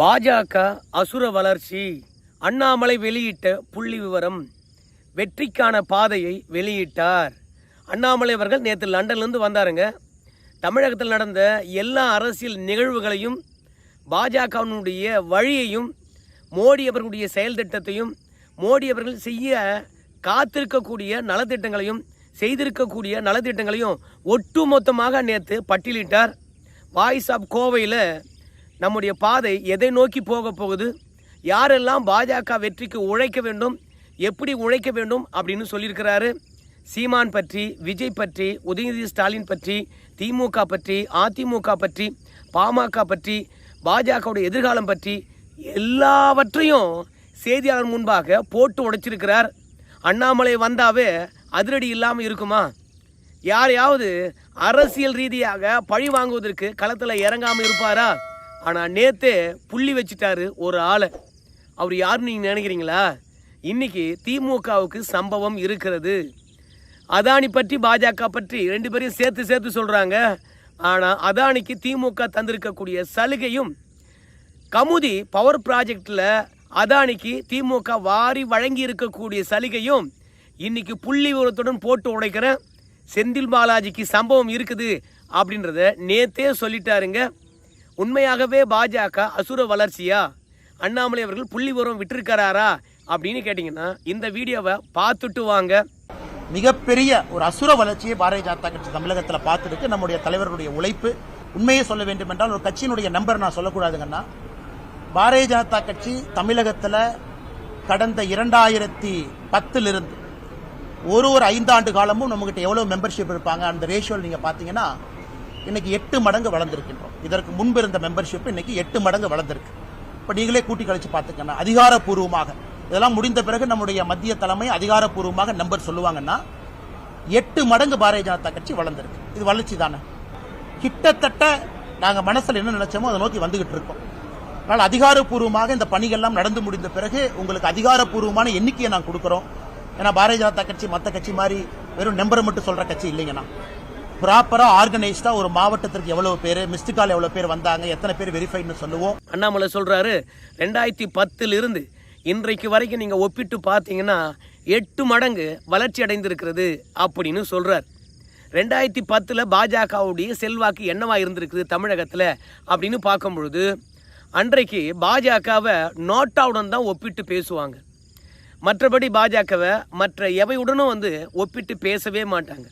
பாஜக அசுர வளர்ச்சி அண்ணாமலை வெளியிட்ட புள்ளி விவரம் வெற்றிக்கான பாதையை வெளியிட்டார். அண்ணாமலை அவர்கள் நேற்று லண்டன்லேருந்து வந்தாருங்க. தமிழகத்தில் நடந்த எல்லா அரசியல் நிகழ்வுகளையும் பாஜகவினுடைய வழியையும் மோடி அவர்களுடைய செயல் திட்டத்தையும் மோடி அவர்கள் செய்ய காத்திருக்கக்கூடிய நலத்திட்டங்களையும் செய்திருக்கக்கூடிய நலத்திட்டங்களையும் ஒட்டுமொத்தமாக நேற்று பட்டியலிட்டார். வாய்ஸ் ஆஃப் கோவையில் நம்முடைய பாதை எதை நோக்கி போக போகுது? யாரெல்லாம் பாஜக வெற்றிக்கு உழைக்க வேண்டும்? எப்படி உழைக்க வேண்டும்? அப்படின்னு சொல்லியிருக்கிறாரு. சீமான் பற்றி விஜய் பற்றி உதயநிதி ஸ்டாலின் பற்றி திமுக பற்றி அதிமுக பற்றி பாமக பற்றி பாஜகவுடைய எதிர்காலம் பற்றி எல்லாவற்றையும் செய்தியாளர் முன்பாக போட்டு உடைச்சிருக்கிறார். அண்ணாமலை வந்தாவே அதிரடி இல்லாமல் இருக்குமா? யாரையாவது அரசியல் ரீதியாக பழி வாங்குவதற்கு களத்தில் இறங்காமல் இருப்பாரா? ஆனால் நேத்தே புள்ளி வச்சுட்டாரு ஒரு ஆளை. அவர் யாருன்னு நீங்கள் நினைக்கிறீங்களா? இன்னைக்கு திமுகவுக்கு சம்பவம் இருக்கிறது. அதானி பற்றி பாஜக பற்றி ரெண்டு பேரையும் சேர்த்து சேர்த்து சொல்கிறாங்க ஆனால் அதானிக்கு திமுக தந்திருக்கக்கூடிய சலுகையும் கமுதி பவர் ப்ராஜெக்டில் அதானிக்கு திமுக வாரி வழங்கி இருக்கக்கூடிய சலுகையும் இன்னைக்கு புள்ளி உரத்துடன் போட்டு உடைக்கிறேன். செந்தில் பாலாஜிக்கு சம்பவம் இருக்குது அப்படின்றத நேத்தே சொல்லிட்டாருங்க. உண்மையாகவே பாஜக அசுர வளர்ச்சியா? அண்ணாமலை அவர்கள் புள்ளி உரம் விட்டிருக்கிறாரா? அப்படின்னு கேட்டிங்கன்னா இந்த வீடியோவை பார்த்துட்டு வாங்க. மிகப்பெரிய ஒரு அசுர வளர்ச்சியை பாரதிய ஜனதா கட்சி தமிழகத்தில் பார்த்துருக்கு. நம்முடைய தலைவர்களுடைய உழைப்பு. உண்மையை சொல்ல வேண்டும் என்றால் ஒரு கட்சியினுடைய நம்பர் நான் சொல்லக்கூடாதுங்கன்னா பாரதிய ஜனதா கட்சி தமிழகத்தில் கடந்த இரண்டாயிரத்தி பத்திலிருந்து ஒரு ஒரு ஐந்தாண்டு காலமும் நம்மகிட்ட எவ்வளோ மெம்பர்ஷிப் இருப்பாங்க? அந்த ரேஷியோவில் நீங்கள் பார்த்தீங்கன்னா இன்னைக்கு எட்டு மடங்கு வளர்ந்துருக்கின்றோம். இதற்கு முன்பு இருந்த மெம்பர்ஷிப் இன்னைக்கு எட்டு மடங்கு வளர்ந்துருக்கு. இப்போ நீங்களே கூட்டி கழிச்சு பார்த்துக்கணும் அதிகாரப்பூர்வமாக. இதெல்லாம் முடிந்த பிறகு நம்முடைய மத்திய தலைமை அதிகாரப்பூர்வமாக நம்பர் சொல்லுவாங்கன்னா எட்டு மடங்கு பாரதிய ஜனதா கட்சி வளர்ந்துருக்கு. இது வளர்ச்சி தானே? கிட்டத்தட்ட நாங்கள் மனசில் என்ன நினைச்சோமோ அதை நோக்கி வந்துகிட்டு இருக்கோம். அதனால் அதிகாரப்பூர்வமாக இந்த பணிகள்லாம் நடந்து முடிந்த பிறகு உங்களுக்கு அதிகாரப்பூர்வமான எண்ணிக்கையை நான் கொடுக்குறோம். ஏன்னா பாரதிய ஜனதா கட்சி மற்ற கட்சி மாதிரி வெறும் நம்பரை மட்டும் சொல்ற கட்சி இல்லைங்கண்ணா. ப்ராப்பராக ஆர்கனைஸ்டாக ஒரு மாவட்டத்திற்கு எவ்வளோ பேர் மிஸ்டு கால் எவ்வளோ பேர் வந்தாங்க எத்தனை பேர் வெரிஃபைன்னு சொல்லுவோம். அண்ணாமலை சொல்கிறாரு ரெண்டாயிரத்தி பத்துலேருந்து இன்றைக்கு வரைக்கும் நீங்கள் ஒப்பிட்டு பார்த்தீங்கன்னா எட்டு மடங்கு வளர்ச்சி அடைந்திருக்கிறது அப்படின்னு சொல்கிறார் ரெண்டாயிரத்தி பத்தில் பாஜகவுடைய செல்வாக்கு என்னவா இருந்திருக்குது தமிழகத்தில் அப்படின்னு பார்க்கும் பொழுது அன்றைக்கு பாஜகவை நோட்டாவுடன் தான் ஒப்பிட்டு பேசுவாங்க. மற்றபடி பாஜகவை மற்ற எவையுடனும் வந்து ஒப்பிட்டு பேசவே மாட்டாங்க.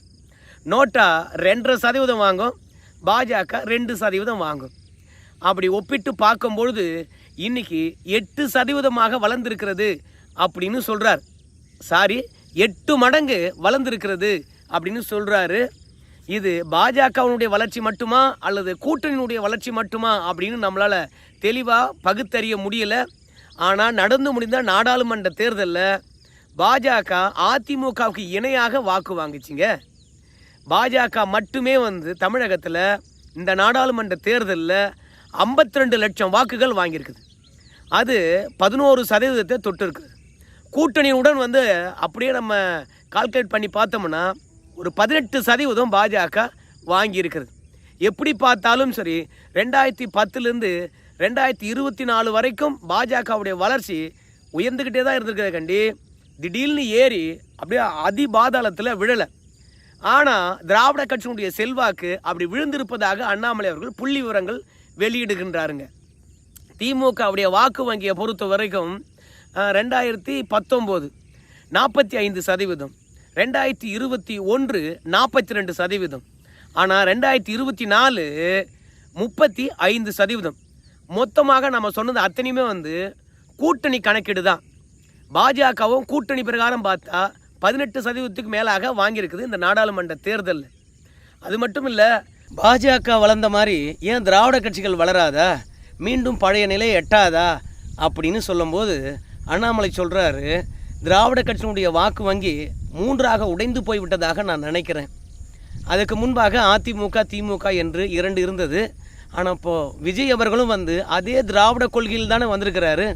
நோட்டா ரெண்டரை சதவீதம் வாங்கும் பாஜக ரெண்டு சதவீதம் வாங்கும். அப்படி ஒப்பிட்டு பார்க்கும்பொழுது இன்னைக்கு எட்டு சதவீதமாக வளர்ந்துருக்கிறது அப்படின்னு சொல்கிறார் சாரி எட்டு மடங்கு வளர்ந்துருக்கிறது அப்படின்னு சொல்கிறாரு இது பாஜகவினுடைய வளர்ச்சி மட்டுமா அல்லது கூட்டணியினுடைய வளர்ச்சி மட்டுமா அப்படின்னு நம்மளால் தெளிவாக பகுத்தறிய முடியல. ஆனால் நடந்து முடிந்த நாடாளுமன்ற தேர்தலில் பாஜக அதிமுகவுக்கு இணையாக வாக்கு வாங்குச்சுங்க. பாஜக மட்டுமே வந்து தமிழகத்தில் இந்த நாடாளுமன்ற தேர்தலில் 52 ரெண்டு லட்சம் வாக்குகள் வாங்கியிருக்குது. அது பதினோரு சதவீதத்தை தொட்டிருக்குது கூட்டணியுடன் வந்து அப்படியே நம்ம கால்குலேட் பண்ணி பார்த்தோம்னா ஒரு பதினெட்டு சதவீதம் பாஜக வாங்கியிருக்கிறது. எப்படி பார்த்தாலும் சரி ரெண்டாயிரத்தி பத்துலேருந்து ரெண்டாயிரத்தி இருபத்தி நாலு வரைக்கும் பாஜகவுடைய வளர்ச்சி உயர்ந்துக்கிட்டே தான் இருந்திருக்கிறத கண்டி. திடீர்னு ஏறி அப்படியே அதி பாதாளத்தில் விழலை. ஆனால் திராவிட கட்சியினுடைய செல்வாக்கு அப்படி விழுந்திருப்பதாக அண்ணாமலை அவர்கள் புள்ளி விவரங்கள் வெளியிடுகின்றாருங்க. திமுகவுடைய வாக்கு வங்கியை பொறுத்த வரைக்கும் ரெண்டாயிரத்தி பத்தொம்போது நாற்பத்தி ஐந்து சதவீதம் ரெண்டாயிரத்தி இருபத்தி ஒன்று நாற்பத்தி ரெண்டு சதவீதம் ஆனால் ரெண்டாயிரத்தி இருபத்தி நாலு முப்பத்தி ஐந்து சதவீதம். மொத்தமாக நம்ம சொன்னது அத்தனையுமே வந்து கூட்டணி கணக்கீடு தான் பாஜகவும் கூட்டணி பிரகாரம் பார்த்தா பதினெட்டு சதவீதத்துக்கு மேலாக வாங்கியிருக்குது இந்த நாடாளுமன்ற தேர்தலில் அது மட்டும் இல்லை பாஜக வளர்ந்த மாதிரி ஏன் திராவிட கட்சிகள் வளராதா? மீண்டும் பழைய நிலை எட்டாதா? அப்படின்னு சொல்லும்போது அண்ணாமலை சொல்கிறாரு திராவிட கட்சியினுடைய வாக்கு வங்கி மூன்றாக உடைந்து போய்விட்டதாக நான் நினைக்கிறேன். அதுக்கு முன்பாக அதிமுக திமுக என்று இரண்டு இருந்தது. ஆனால் இப்போது விஜய் அவர்களும் வந்து அதே திராவிட கொள்கையில் தானே வந்திருக்கிறாரு.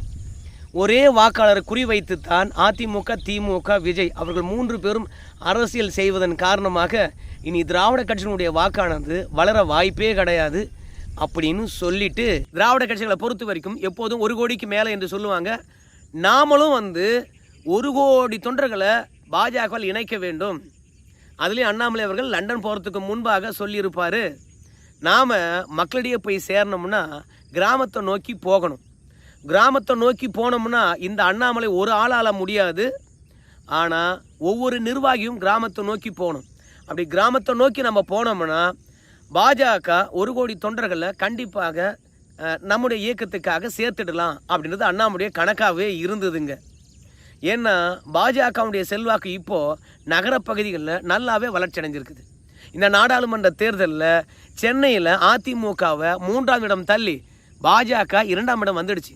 ஒரே வாக்காளரை குறிவைத்துத்தான் அதிமுக திமுக விஜய் அவர்கள் மூன்று பேரும் அரசியல் செய்வதன் காரணமாக இனி திராவிட கட்சியினுடைய வாக்கானது வளர வாய்ப்பே கிடையாது அப்படின்னு சொல்லிட்டு திராவிட கட்சிகளை பொறுத்த வரைக்கும் எப்போதும் ஒரு கோடிக்கு மேலே என்று சொல்லுவாங்க. நாமளும் வந்து ஒரு கோடி தொண்டர்களை பாஜகவால் இணைக்க வேண்டும். அதுலேயும் அண்ணாமலை அவர்கள் லண்டன் போகிறதுக்கு முன்பாக சொல்லியிருப்பார். நாம் மக்களிடையே போய் சேரணும்னா கிராமத்தை நோக்கி போகணும். கிராமத்தை நோக்கி போனோம்னா இந்த அண்ணாமலை ஒரு ஆளால் முடியாது. ஆனால் ஒவ்வொரு நிர்வாகியும் கிராமத்தை நோக்கி போகணும். அப்படி கிராமத்தை நோக்கி நம்ம போனோம்னா பாஜக ஒரு கோடி தொண்டர்களை கண்டிப்பாக நம்முடைய இயக்கத்துக்காக சேர்த்துடலாம் அப்படின்றது அண்ணாமுடைய கணக்காகவே இருந்ததுங்க. ஏன்னா பாஜகவுடைய செல்வாக்கு இப்போது நகரப்பகுதிகளில் நல்லாவே வளர்ச்சி அடைஞ்சிருக்குது. இந்த நாடாளுமன்ற தேர்தலில் சென்னையில் அதிமுகவை மூன்றாம் இடம் தள்ளி பாஜக இரண்டாம் இடம் வந்துடுச்சு.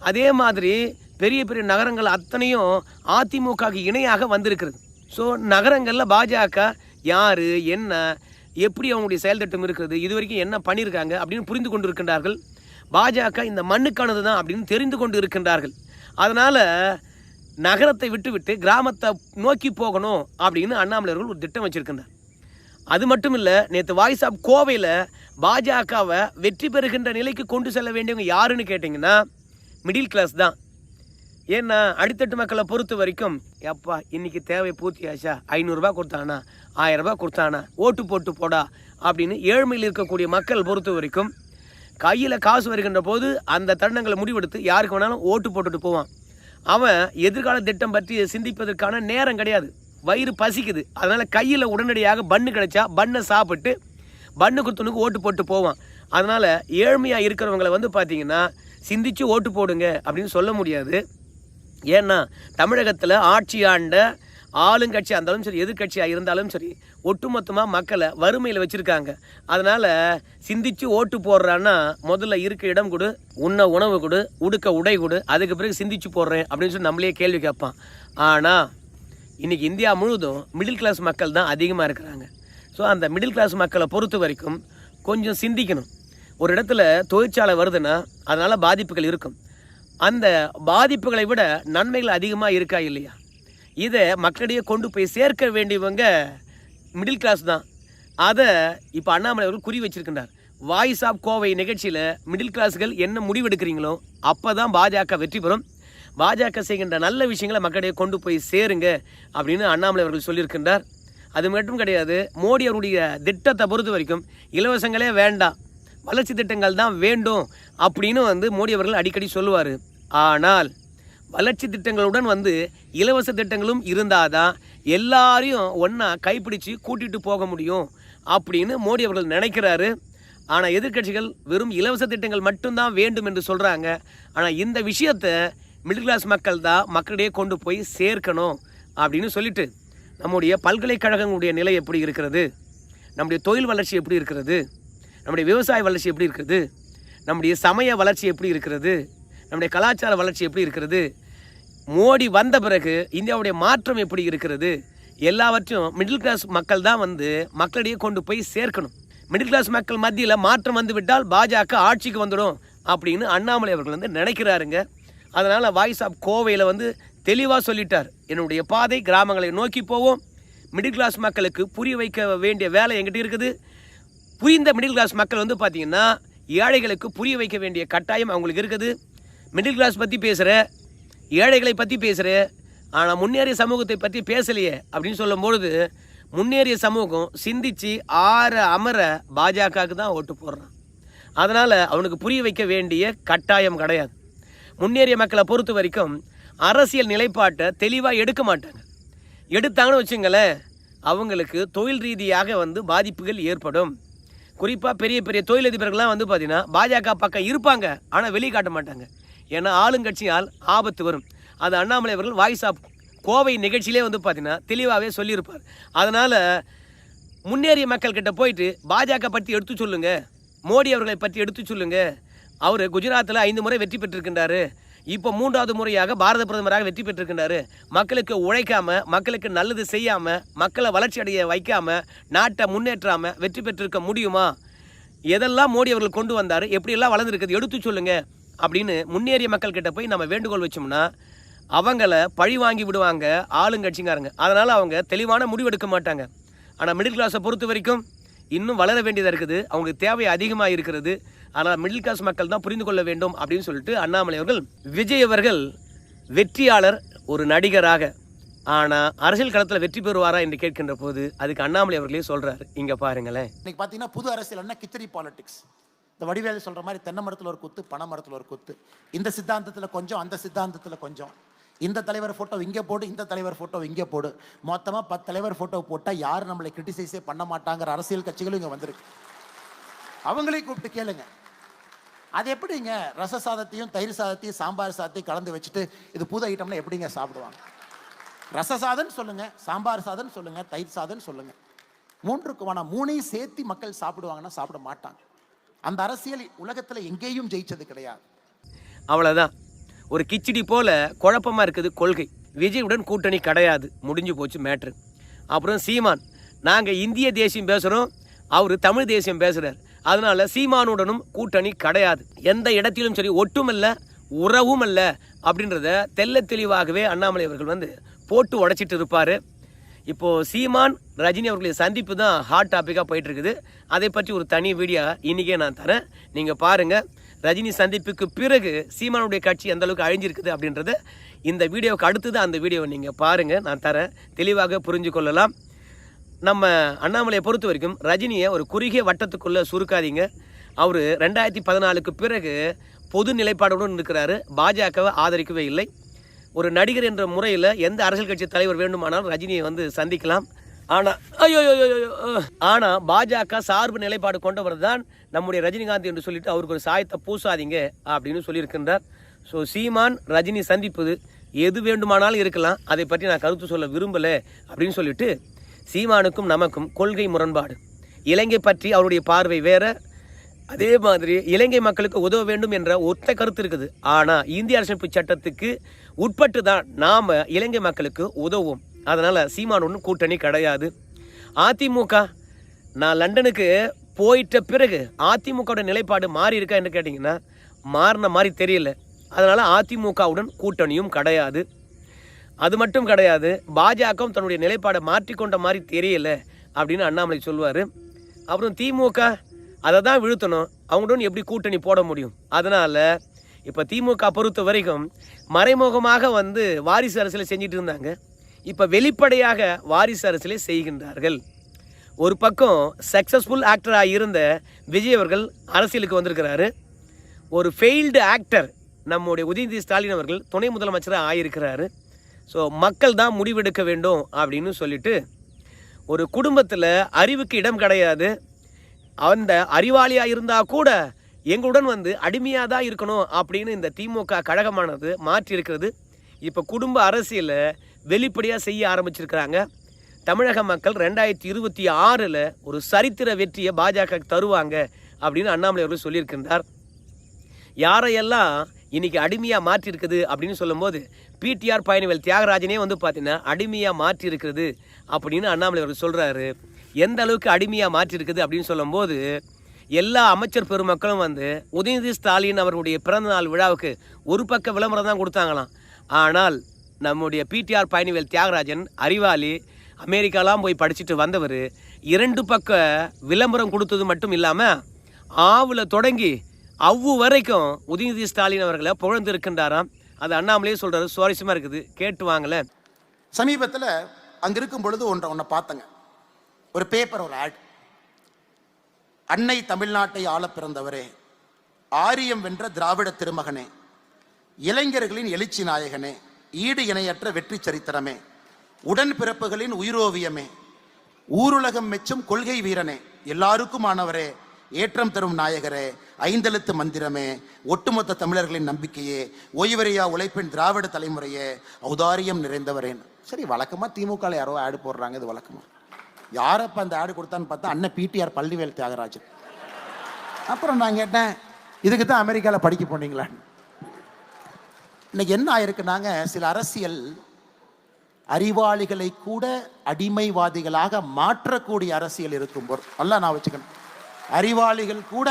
அதே மாதிரி பெரிய பெரிய நகரங்கள் அத்தனையும் அதிமுகவுக்கு இணையாக வந்திருக்கிறது. ஸோ நகரங்களில் பாஜக யார் என்ன எப்படி அவங்களுடைய செயல் திட்டம் இருக்கிறது இது வரைக்கும் என்ன பண்ணியிருக்காங்க அப்படின்னு புரிந்து கொண்டு இருக்கின்றார்கள் பாஜக இந்த மண்ணுக்கானது தான் அப்படின்னு தெரிந்து கொண்டு இருக்கின்றார்கள் அதனால் நகரத்தை விட்டுவிட்டு கிராமத்தை நோக்கி போகணும் அப்படின்னு அண்ணாமலையர்கள் ஒரு திட்டம் வச்சுருக்கின்றார். அது மட்டும் இல்லை நேற்று வாய்ஸ் ஆஃப் கோவையில் பாஜகவை வெற்றி பெறுகின்ற நிலைக்கு கொண்டு செல்ல வேண்டியவங்க யாருன்னு கேட்டிங்கன்னா மிடில் கிளாஸ் தான். ஏன்னா அடித்தட்டு மக்களை பொறுத்த வரைக்கும் எப்பா இன்னைக்கு தேவை பூர்த்தியாச்சா ஐநூறுரூபா கொடுத்தானா? ஆயிரரூபா கொடுத்தானா? ஓட்டு போட்டு போடா அப்படின்னு ஏழ்மையில் இருக்கக்கூடிய மக்கள் பொறுத்த வரைக்கும் கையில் காசு வருகின்ற போது அந்த தருணங்களை முடிவெடுத்து யாருக்கு வேணாலும் ஓட்டு போட்டுட்டு போவான். அவன் எதிர்கால திட்டம் பற்றி சிந்திப்பதற்கான நேரம் கிடையாது. வயிறு பசிக்குது. அதனால் கையில் உடனடியாக பன்னு கிடைச்சா பன்னை சாப்பிட்டு பன்னு கொடுத்தனுக்கு ஓட்டு போட்டு போவான். அதனால் ஏழ்மையாக இருக்கிறவங்களை வந்து பார்த்தீங்கன்னா சிந்திச்சு ஓட்டு போடுங்க அப்படின்னு சொல்ல முடியாது. ஏன்னா தமிழகத்தில் ஆட்சி ஆண்ட ஆளுங்கட்சியாக இருந்தாலும் சரி எதிர்கட்சியாக இருந்தாலும் சரி ஒட்டுமொத்தமாக மக்களை வறுமையில் வச்சுருக்காங்க. அதனால் சிந்திச்சு ஓட்டு போடுறான்னா முதல்ல இருக்க இடம் கொடு உண்ண உணவு கொடு உடுக்க உடை கொடு அதுக்கு பிறகு சிந்திச்சு போடுறேன் அப்படின்னு சொல்லி நம்மளே கேள்வி கேட்பான். ஆனால் இன்றைக்கி இந்தியா முழுவதும் மிடில் கிளாஸ் மக்கள் தான் அதிகமாக இருக்கிறாங்க. ஸோ அந்த மிடில் கிளாஸ் மக்களை பொறுத்த வரைக்கும் கொஞ்சம் சிந்திக்கணும். ஒரு இடத்துல தொழிற்சாலை வருதுன்னா அதனால் பாதிப்புகள் இருக்கும். அந்த பாதிப்புகளை விட நன்மைகள் அதிகமாக இருக்கா இல்லையா? இதை மக்களிடையே கொண்டு போய் சேர்க்க வேண்டியவங்க மிடில் கிளாஸ் தான். அதை இப்போ அண்ணாமலை அவர்கள் குறி வச்சிருக்கின்றார். வாய்ஸ் ஆஃப் கோவை நிகழ்ச்சியில் மிடில் கிளாஸ்கள் என்ன முடிவெடுக்கிறீங்களோ அப்போ தான் பாஜக வெற்றி பெறும். பாஜக செய்கின்ற நல்ல விஷயங்களை மக்களிடையே கொண்டு போய் சேருங்க அப்படின்னு அண்ணாமலை அவர்கள் சொல்லியிருக்கின்றார். அது மட்டும் கிடையாது மோடி அவருடைய திட்டத்தை பொறுத்த வரைக்கும் இலவசங்களே வேண்டாம். வளர்ச்சி திட்டங்கள் தான் வேண்டும் அப்படின்னு வந்து மோடி அவர்கள் அடிக்கடி சொல்லுவார். ஆனால் வளர்ச்சி திட்டங்களுடன் வந்து இலவச திட்டங்களும் இருந்தால் தான் எல்லாரையும் ஒன்றா கைப்பிடிச்சு கூட்டிட்டு போக முடியும் அப்படின்னு மோடி அவர்கள் நினைக்கிறாரு. ஆனால் எதிர்க்கட்சிகள் வெறும் இலவச திட்டங்கள் மட்டும்தான் வேண்டும் என்று சொல்கிறாங்க ஆனால் இந்த விஷயத்தை மிடில் கிளாஸ் மக்கள் தான் மக்களிடையே கொண்டு போய் சேர்க்கணும் அப்படின்னு சொல்லிட்டு நம்முடைய பல்கலைக்கழகங்களுடைய நிலை எப்படி இருக்கிறது? நம்முடைய தொழில் வளர்ச்சி எப்படி இருக்கிறது? நம்முடைய விவசாய வளர்ச்சி எப்படி இருக்கிறது? நம்முடைய சமய வளர்ச்சி எப்படி இருக்கிறது? நம்முடைய கலாச்சார வளர்ச்சி எப்படி இருக்கிறது? மோடி வந்த பிறகு இந்தியாவுடைய மாற்றம் எப்படி இருக்கிறது? எல்லாவற்றையும் மிடில் கிளாஸ் மக்கள் தான் வந்து மக்களிடையே கொண்டு போய் சேர்க்கணும். மிடில் கிளாஸ் மக்கள் மத்தியில் மாற்றம் வந்து விட்டால் பாஜக ஆட்சிக்கு வந்துடும் அப்படின்னு அண்ணாமலை அவர்கள் வந்து நினைக்கிறாருங்க. அதனால் வாய்ஸ் ஆஃப் கோவையில் வந்து தெளிவாக சொல்லிட்டார். என்னுடைய பாதை கிராமங்களை நோக்கி போவோம். மிடில் கிளாஸ் மக்களுக்கு புரிய வைக்க வேண்டிய வேலை எங்கிட்ட இருக்குது. புரிந்த மிடில் கிளாஸ் மக்கள் வந்து பார்த்தீங்கன்னா ஏழைகளுக்கு புரிய வைக்க வேண்டிய கட்டாயம் அவங்களுக்கு இருக்குது. மிடில் கிளாஸ் பற்றி பேசுகிற ஏழைகளை பற்றி பேசுகிற ஆனால் முன்னேறிய சமூகத்தை பற்றி பேசலையே அப்படின்னு சொல்லும்பொழுது முன்னேறிய சமூகம் சிந்திச்சு ஆற அமர பாஜகவுக்கு தான் ஓட்டு போடுறான். அதனால் அவனுக்கு புரிய வைக்க வேண்டிய கட்டாயம் கிடையாது. முன்னேறிய மக்களை பொறுத்த வரைக்கும் அரசியல் நிலைப்பாட்டை தெளிவாக எடுக்க மாட்டாங்க. எடுத்தாங்கன்னு வச்சுங்களேன் அவங்களுக்கு தொழில் ரீதியாக வந்து பாதிப்புகள் ஏற்படும். குறிப்பாக பெரிய பெரிய தொழிலதிபர்கள்லாம் வந்து பார்த்தீங்கன்னா பாஜக பக்கம் இருப்பாங்க ஆனால் வெளிக்காட்ட மாட்டாங்க. ஏன்னா ஆளுங்கட்சியால் ஆபத்து வரும். அது அண்ணாமலை அவர்கள் வாய்ஸ் ஆஃப் கோவை நிகழ்ச்சியிலே வந்து பார்த்தீங்கன்னா தெளிவாகவே சொல்லியிருப்பார். அதனால் முன்னேறிய மக்கள்கிட்ட போயிட்டு பாஜக பற்றி எடுத்து சொல்லுங்கள் மோடி அவர்களை பற்றி எடுத்து சொல்லுங்கள் அவர் குஜராத்தில் ஐந்து முறை வெற்றி பெற்றிருக்கின்றாரு. இப்போ மூன்றாவது முறையாக பாரத பிரதமராக வெற்றி பெற்றிருக்கின்றாரு. மக்களுக்கு உழைக்காம மக்களுக்கு நல்லது செய்யாம மக்களை வளர்ச்சி அடைய வைக்காம நாட்டை முன்னேற்றாம வெற்றி பெற்றிருக்க முடியுமா? எதெல்லாம் மோடி அவர்கள் கொண்டு வந்தார் எப்படியெல்லாம் வளர்ந்துருக்குது எடுத்து சொல்லுங்க அப்படின்னு முன்னேறிய மக்கள் கிட்ட போய் நம்ம வேண்டுகோள் வச்சோம்னா அவங்கள பழி வாங்கி விடுவாங்க ஆளுங்கட்சிங்காரங்க அதனால் அவங்க தெளிவான முடிவு எடுக்க மாட்டாங்க. ஆனால் மிடில் கிளாஸை பொறுத்த வரைக்கும் இன்னும் வளர வேண்டியதாக இருக்குது. அவங்களுக்கு தேவை அதிகமாக இருக்கிறது. ஆனால் மிடில் கிளாஸ் மக்கள் தான் புரிந்து கொள்ள வேண்டும் அப்படின்னு சொல்லிட்டு அண்ணாமலை அவர்கள் விஜய் அவர்கள் வெற்றியாளர் ஒரு நடிகராக. ஆனால் அரசியல் களத்தில் வெற்றி பெறுவாரா என்று கேட்கின்ற போது அதுக்கு அண்ணாமலை அவர்களே சொல்கிறார் இங்கே பாருங்களேன். இன்னைக்கு பார்த்தீங்கன்னா புது அரசியல் என்ன கிச்சடி பாலிடிக்ஸ் இந்த வடிவேலு சொல்கிற மாதிரி தென்னை மரத்தில் ஒரு குத்து பனை மரத்தில் ஒரு குத்து. இந்த சித்தாந்தத்தில் கொஞ்சம் அந்த சித்தாந்தத்தில் கொஞ்சம். இந்த தலைவர் ஃபோட்டோ இங்கே போடு இந்த தலைவர் ஃபோட்டோ இங்கே போடு. மொத்தமாக பத்து தலைவர் ஃபோட்டோ போட்டால் யார் நம்மளை கிரிட்டிசைஸே பண்ண மாட்டாங்கிற அரசியல் கட்சிகளும் இங்கே வந்திருக்கு. அவங்களையும் கூப்பிட்டு கேளுங்க. அது எப்படிங்க? ரச சாதத்தையும் தயிர் சாதத்தையும் சாம்பார் சாதத்தையும் கலந்து வச்சுட்டு இது புது ஐட்டம்னா எப்படிங்க சாப்பிடுவாங்க? ரச சாதம் சொல்லுங்க சாம்பார் சாதம் சொல்லுங்க தயிர் சாதம் சொல்லுங்க. மூன்றுக்கு வேணாம் மூணையும் சேர்த்து மக்கள் சாப்பிடுவாங்கன்னா சாப்பிட மாட்டாங்க. அந்த அரசியல் உலகத்தில் எங்கேயும் ஜெயிச்சது கிடையாது. அவ்வளோதான் ஒரு கிச்சடி போல குழப்பமாக இருக்குது கொள்கை. விஜயுடன் கூட்டணி கிடையாது. முடிஞ்சு போச்சு மேட்ரு. அப்புறம் சீமான் நாங்கள் இந்திய தேசியம் பேசுகிறோம் அவர் தமிழ் தேசியம் பேசுகிறார் அதனால சீமானுடனும் கூட்டணி கிடையாது. எந்த இடத்திலும் சரி ஒட்டுமல்ல உறவும் அல்ல அப்படின்றத தெல்ல தெளிவாகவே அண்ணாமலை அவர்கள் வந்து போட்டு உடைச்சிட்டு இருப்பார். இப்போது சீமான் ரஜினி அவர்களை சந்திப்பு தான் ஹாட் டாப்பிக்காக போயிட்டு இருக்குது அதை பற்றி ஒரு தனி வீடியோ இன்றைக்கே நான் தரேன். நீங்கள் பாருங்க. ரஜினி சந்திப்புக்கு பிறகு சீமானுடைய கட்சி எந்த அளவுக்கு அழிஞ்சிருக்குது அப்படின்றத இந்த வீடியோவுக்கு அடுத்தது அந்த வீடியோவை நீங்கள் பாருங்கள் நான் தரேன். தெளிவாக புரிஞ்சு கொள்ளலாம். நம்ம அண்ணாமலையை பொறுத்த வரைக்கும் ரஜினியை ஒரு குறுகிய வட்டத்துக்குள்ளே சுருக்காதீங்க. அவர் ரெண்டாயிரத்தி பதினாலுக்கு பிறகு பொது நிலைப்பாடுடன் இருக்கிறாரு. பாஜகவை ஆதரிக்கவே இல்லை. ஒரு நடிகர் என்ற முறையில் எந்த அரசியல் கட்சி தலைவர் வேண்டுமானாலும் ரஜினியை வந்து சந்திக்கலாம். ஆனால் ஐயோ ஐயோ, பாஜக சார்பு நிலைப்பாடு கொண்டவர் தான் நம்முடைய ரஜினிகாந்த் என்று சொல்லிட்டு அவருக்கு ஒரு சாயத்தை பூசாதீங்க அப்படின்னு சொல்லியிருக்கின்றார். ஸோ சீமான் ரஜினி சந்திப்பது எது வேண்டுமானாலும் இருக்கலாம். அதை பற்றி நான் கருத்து சொல்ல விரும்பலை அப்படின்னு சொல்லிட்டு சீமானுக்கும் நமக்கும் கொள்கை முரண்பாடு. இலங்கை பற்றி அவருடைய பார்வை வேற. அதே மாதிரி இலங்கை மக்களுக்கு உதவ வேண்டும் என்ற ஒத்த கருத்து இருக்குது. ஆனால் இந்திய அரசியலமைப்பு சட்டத்துக்கு உட்பட்டு தான் நாம் இலங்கை மக்களுக்கு உதவும் அதனால் சீமானுடன் கூட்டணி கிடையாது. அதிமுக நான் லண்டனுக்கு போயிட்ட பிறகு அதிமுகவோட நிலைப்பாடு மாறி இருக்கா என்று கேட்டிங்கன்னா மாறின மாதிரி தெரியல. அதனால் அதிமுகவுடன் கூட்டணியும் கிடையாது. அது மட்டும் கிடையாது பாஜகவும் தன்னுடைய நிலைப்பாடை மாற்றிக்கொண்ட மாதிரி தெரியல அப்படின்னு அண்ணாமலை சொல்லுவார். அப்புறம் திமுக அதை தான் வீழ்த்தணும். அவங்களுடன் எப்படி கூட்டணி போட முடியும்? அதனால் இப்போ திமுக பொறுத்த வரைக்கும் மறைமுகமாக வந்து வாரிசு அரசியலை செஞ்சிட்டு இருந்தாங்க. இப்போ வெளிப்படையாக வாரிசு அரசியலை செய்கின்றார்கள். ஒரு பக்கம் சக்ஸஸ்ஃபுல் ஆக்டராக இருந்த விஜய் அவர்கள் அரசியலுக்கு வந்திருக்கிறாரு. ஒரு ஃபெயில்டு ஆக்டர் நம்முடைய உதயநிதி ஸ்டாலின் அவர்கள் துணை முதலமைச்சராக ஆயிருக்கிறாரு. ஸோ மக்கள் தான் முடிவெடுக்க வேண்டும் அப்படின்னு சொல்லிட்டு ஒரு குடும்பத்தில் அறிவுக்கு இடம் கிடையாது. அந்த அறிவாளியாக இருந்தால் கூட எங்களுடன் வந்து அடிமையாக தான் இருக்கணும் அப்படின்னு இந்த திமுக கழகமானது மாற்றியிருக்கிறது. இப்போ குடும்ப அரசியலை வெளிப்படையாக செய்ய ஆரம்பிச்சிருக்கிறாங்க. தமிழக மக்கள் ரெண்டாயிரத்தி இருபத்தி ஆறில் ஒரு சரித்திர வெற்றியை பாஜக தருவாங்க அப்படின்னு அண்ணாமலை அவர்கள் சொல்லியிருக்கின்றார். யாரையெல்லாம் இன்னைக்கு அடிமையாக மாற்றிருக்குது அப்படின்னு சொல்லும்போது பிடிஆர் பயணிகள் தியாகராஜனே வந்து பார்த்தீங்கன்னா அடிமையாக மாற்றி இருக்கிறது அப்படின்னு அண்ணாமலை அவர்கள் சொல்கிறாரு எந்த அளவுக்கு அடிமையாக மாற்றியிருக்குது அப்படின்னு சொல்லும்போது எல்லா அமைச்சர் பெருமக்களும் வந்து உதயநிதி ஸ்டாலின் அவர்களுடைய பிறந்தநாள் விழாவுக்கு ஒரு பக்க விளம்பரம் தான் கொடுத்தாங்களாம். ஆனால் நம்முடைய பிடிஆர் பயணிவேல் தியாகராஜன் அறிவாளி அமெரிக்காலாம் போய் படிச்சுட்டு வந்தவர் இரண்டு பக்க விளம்பரம் கொடுத்தது மட்டும் இல்லாமல் ஆவில் தொடங்கி அவ்வு வரைக்கும் உதயநிதி ஸ்டாலின் அவர்களை புகழ்ந்து இருக்கின்றாராம் அது அண்ணாமலையே சொல்றாரு சுவாரஸ்யமாக இருக்குது கேட்டு வாங்கல சமீபத்தில் அங்கே இருக்கும் பொழுது ஒன்றை ஒன்றை பார்த்தங்க. ஒரு பேப்பர் ஒரு ஆட் அன்னை தமிழ்நாட்டை ஆள பிறந்தவரே ஆரியம் வென்ற திராவிட திருமகனே இளைஞர்களின் எழுச்சி நாயகனே ஈடு இணையற்ற வெற்றி சரித்திரமே உடன் பிறப்புகளின் உயிரோவியமே ஊருலகம் மெச்சும் கொள்கை வீரனே எல்லாருக்குமானவரே ஏற்றம் தரும் நாயகரே ஐந்தெழுத்து மந்திரமே ஒட்டுமொத்த தமிழர்களின் நம்பிக்கையே ஓய்வறியா உழைப்பின் திராவிட தலைமுறையே ஔதாரியம் நிறைந்தவரேன். சரி வழக்கமா திமுக யாரோ ஆடு போடுறாங்க இது வழக்கமா? யாரப்ப அந்த ஆடு கொடுத்தான்னு பார்த்தா அண்ணன் பிடிஆர் பள்ளிவேல் தியாகராஜன். அப்புறம் நான் கேட்டேன் இதுக்கு தான் அமெரிக்காவில் படிக்க போனீங்களா? இன்னைக்கு என்ன ஆயிருக்குனாங்க சில அரசியல் அறிவாளிகளை கூட அடிமைவாதிகளாக மாற்றக்கூடிய அரசியல் இருக்கும் போது நல்லா நான் வச்சுக்கணும். அறிவாளிகள் கூட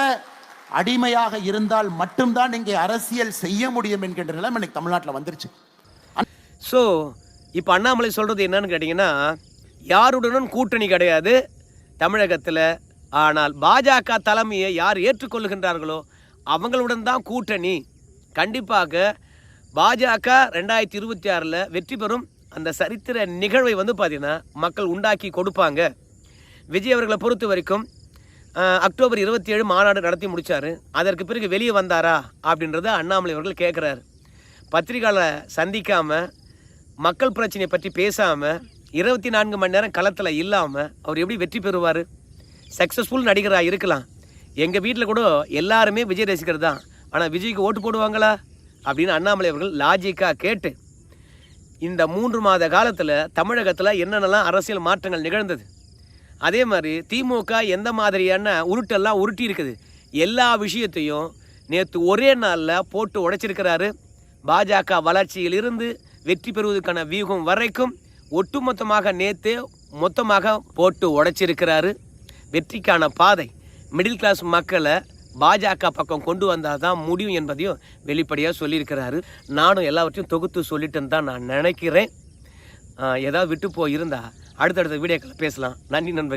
அடிமையாக இருந்தால் மட்டும்தான் இங்கே அரசியல் செய்ய முடியும் என்கின்ற நிலைமை எனக்கு தமிழ்நாட்டில் வந்துருச்சு. ஸோ இப்போ அண்ணாமலை சொல்கிறது என்னன்னு கேட்டிங்கன்னா யாருடனும் கூட்டணி கிடையாது தமிழகத்தில். ஆனால் பாஜக தலைமையை யார் ஏற்றுக்கொள்ளுகின்றார்களோ அவங்களுடன் தான் கூட்டணி. கண்டிப்பாக பாஜக ரெண்டாயிரத்தி இருபத்தி ஆறில் வெற்றி பெறும் அந்த சரித்திர நிகழ்வை வந்து பார்த்தீங்கன்னா மக்கள் உண்டாக்கி கொடுப்பாங்க. விஜய் அவர்களை பொறுத்த வரைக்கும் அக்டோபர் இருபத்தி ஏழு மாநாடு நடத்தி முடித்தார் அதற்கு பிறகு வெளியே வந்தாரா அப்படின்றத அண்ணாமலை அவர்கள் கேட்குறாரு பத்திரிகையாளரை சந்திக்காமல் மக்கள் பிரச்சனையை பற்றி பேசாமல் இருபத்தி நான்கு மணி நேரம் களத்தில் இல்லாமல் அவர் எப்படி வெற்றி பெறுவார்? சக்ஸஸ்ஃபுல் நடிகராக இருக்கலாம். எங்கள் வீட்டில் கூட எல்லாருமே விஜய் ரசிகர் தான். ஆனால் விஜய்க்கு ஓட்டு போடுவாங்களா? அப்படின்னு அண்ணாமலை அவர்கள் லாஜிக்காக கேட்டு இந்த மூன்று மாத காலத்தில் தமிழகத்தில் என்னென்னலாம் அரசியல் மாற்றங்கள் நிகழ்ந்தது? அதே மாதிரி திமுக எந்த மாதிரியான உருட்டெல்லாம் உருட்டி இருக்குது எல்லா விஷயத்தையும் நேற்று ஒரே நாளில் போட்டு உடைச்சிருக்கிறாரு. பாஜக வளர்ச்சியிலிருந்து வெற்றி பெறுவதற்கான வியூகம் வரைக்கும் ஒட்டுமொத்தமாக நேற்று மொத்தமாக போட்டு உடைச்சிருக்கிறாரு. வெற்றிக்கான பாதை மிடில் கிளாஸ் மக்களை பாஜக பக்கம் கொண்டு வந்தால் தான் முடியும் என்பதையும் வெளிப்படையாக சொல்லியிருக்கிறாரு. நானும் எல்லாவற்றையும் தொகுத்து சொல்லிட்டேன்னு தான் நான் நினைக்கிறேன். ஏதாவது விட்டு போயிருந்தால் அடுத்தடுத்த வீடியோக்களை பேசலாம். நன்றி நண்பர்கள்.